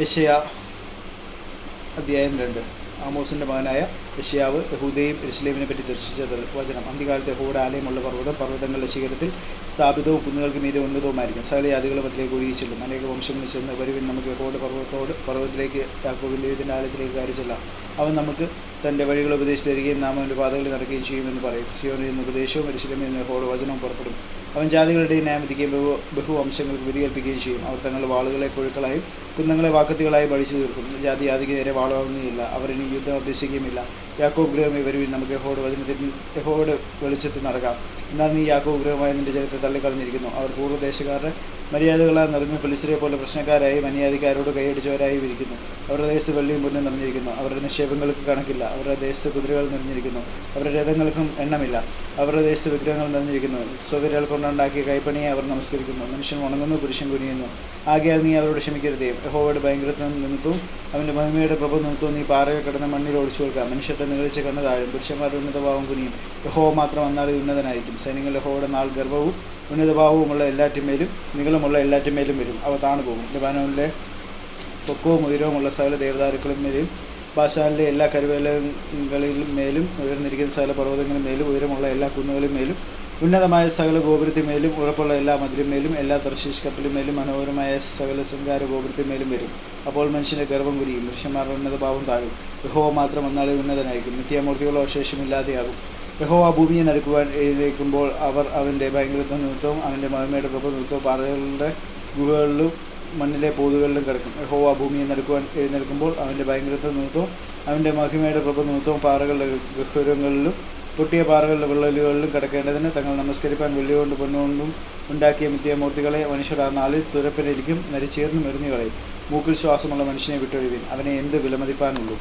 യശയ അധ്യായം രണ്ട്. ആമോസിന്റെ മകനായ യശയാവ് യഹൂദയും ഇസ്ലേമിനെ പറ്റി ദർശിച്ച വചനം. അന്ത്യകാലത്ത് യഹോയുടെ ആലയമുള്ള പർവതം പർവതങ്ങളുടെ ശിഖരത്തിൽ സ്ഥാപിതവും കുന്നുകൾക്ക് മീതെ ഉന്നതവുമായിരിക്കും. സകല ജാതികളും അതിലേക്ക് ഒഴുകിച്ചെല്ലും അനേക വംശങ്ങളിൽ ചെന്ന് വരുവിൻ നമുക്ക് യഹോയുടെ പർവതത്തോട് പർവതത്തിലേക്ക് യാക്കോബിന്റെ ഇതിന്റെ ആലയത്തിലേക്ക് കയറി ചെല്ലാം. അവൻ നമുക്ക് തന്റെ വഴികൾ ഉപദേശിച്ച് തരികയും നാം അവന്റെ പാതകളിൽ നടക്കുകയും ചെയ്യുമെന്ന് പറയും. സിയോനിൽ നിന്ന് ഉപദേശവും പരിശീലനം എന്ന യഹോയുടെ വചനവും പുറപ്പെടും. അവൻ ജാതികളുടെ ന്യായമതിക്കുകയും ബഹു ബഹുവംശങ്ങൾക്ക് വിധികൽപ്പിക്കുകയും ചെയ്യും. അവർ തങ്ങളുടെ വാളുകളെ കൊഴുക്കളായും കുന്നങ്ങളെ വാക്കത്തുകളായി പഠിച്ചു തീർക്കും. ജാതി ജാതിക്ക് നേരെ വാളാവുകയില്ല അവരിനി യുദ്ധം അഭ്യസിക്കുകയുമില്ല. യാക്കോബ് ഗൃഹമേ വരുവിൻ നമുക്ക് യഹോയുടെ വചനത്തിൽ യഹോയുടെ വെളിച്ചത്തിൽ നടക്കാം. എന്നാൽ നീ യാക്കോബ് ഗൃഹമായ നിന്റെ ജനത്തെ തള്ളിക്കളഞ്ഞിരിക്കുന്നു. അവർ പൂർവദേശക്കാരുടെ മര്യാദകളാൽ നിറഞ്ഞ ഫിലിസ്തരെ പോലെ പ്രശ്നക്കാരായി മര്യാദക്കാരോട് കൈയടിച്ചവരായി ഇരിക്കുന്നു. അവരുടെ ദേശത്ത് വെള്ളിയും പൊന്നും നിറഞ്ഞിരിക്കുന്നു. അവരുടെ നിക്ഷേപങ്ങൾക്ക് കണക്കില്ല. അവരുടെ ദേശത്ത് കുതിരകൾ നിറഞ്ഞിരിക്കുന്നു. അവരുടെ രഥങ്ങൾക്കും എണ്ണമില്ല. അവരുടെ ദേശത്ത് വിഗ്രഹങ്ങൾ നിറഞ്ഞിരിക്കുന്നു. സ്വകര്യകൾ കൊണ്ടുണ്ടാക്കിയ കൈപ്പണിയെ അവർ നമസ്കരിക്കുന്നു. മനുഷ്യൻ ഉണങ്ങുന്നു പുരുഷൻ കുനിയുന്നു. ആകയാൽ നീ അവരോട് ക്ഷമിക്കരുതേ. യഹോവയുടെ ഭയങ്കരത്വം നിമിത്തവും അവന്റെ മഹിമയുടെ പ്രഭ നിമിത്തവും നീ പാറകൾ കിടന്ന മണ്ണിൽ ഒളിച്ചു കൊടുക്കുക മനുഷ്യരുടെ നികളിച്ച കണ്ണു താഴും. പുരുഷന്മാരുടെ ഉന്നതഭാവം കുനിയും. യഹോവ മാത്രം വന്നാൽ ഉന്നതനായിരിക്കും. സൈന്യങ്ങൾ യഹോവയുടെ നാൾ ഗർഭവും ഉന്നതഭാവവുമുള്ള എല്ലാറ്റിന്മേലും നികളുമുള്ള എല്ലാറ്റിന്മേലും വരും. അവ താണു പോകും ലബാനോനിലെ പൊക്കവും ഉയരവുമുള്ള സകല ദേവതാരുക്കളും മേലും ബാഷാനിലെ എല്ലാ കരുവേലകളിലും മേലും ഉയർന്നിരിക്കുന്ന സകല പർവതങ്ങളും മേലും ഉയരമുള്ള എല്ലാ കുന്നുകളും മേലും ഉന്നതമായ സകല ഗോപുരത്തിന്മേലും ഉറപ്പുള്ള എല്ലാ മതിലുമേലും എല്ലാ തർശീഷ് കപ്പലുമേലും മനോഹരമായ സകല സഞ്ചാര ഗോപുരത്തിന്മേലും വരും. അപ്പോൾ മനുഷ്യന്റെ ഗർഭം കുരിയും പുരുഷന്മാരുടെ ഉന്നത ഭാവം താഴും. യഹോവ മാത്രം വന്നാളെ ഉന്നതനായിരിക്കും. നിത്യമൂർത്തികളോ ശേഷമില്ലാതെയാകും യഹോവ ഭൂമിയെ നടുക്കുവാൻ എഴുന്നേൽക്കുമ്പോൾ അവർ അവന്റെ ഭയങ്കരത്വ നിമിത്തവും അവന്റെ മഹിമയുടെ പ്രഭ നിമിത്തവും പാറകളുടെ ഗുഹകളിലും മണ്ണിലെ പോതുകളിലും കിടക്കും. യഹോവ ഭൂമിയെ നടുക്കുവാൻ എഴുന്നേൽക്കുമ്പോൾ അവന്റെ ഭയങ്കരത്വ നിമിത്തവും അവന്റെ മഹിമയുടെ പ്രഭ നിമിത്തവും പാറകളുടെ ഗഹുരങ്ങളിലും പൊട്ടിയ പാറകളുടെ വിള്ളലുകളിലും കിടക്കേണ്ടതിന് തങ്ങൾ നമസ്കരിപ്പാൻ വെള്ളികൊണ്ട് പൊന്നുകൊണ്ടും ഉണ്ടാക്കിയ മിഥ്യാമൂർത്തികളെ മനുഷ്യർ ആ നാളിൽ തുരപ്പിലിരിക്കും നരിച്ചേർന്നും എറിഞ്ഞുകളയും. മൂക്കിൽ ശ്വാസമുള്ള മനുഷ്യനെ വിട്ടൊഴിവിൻ. അവനെ എന്ത് വിലമതിപ്പാനുള്ളൂ?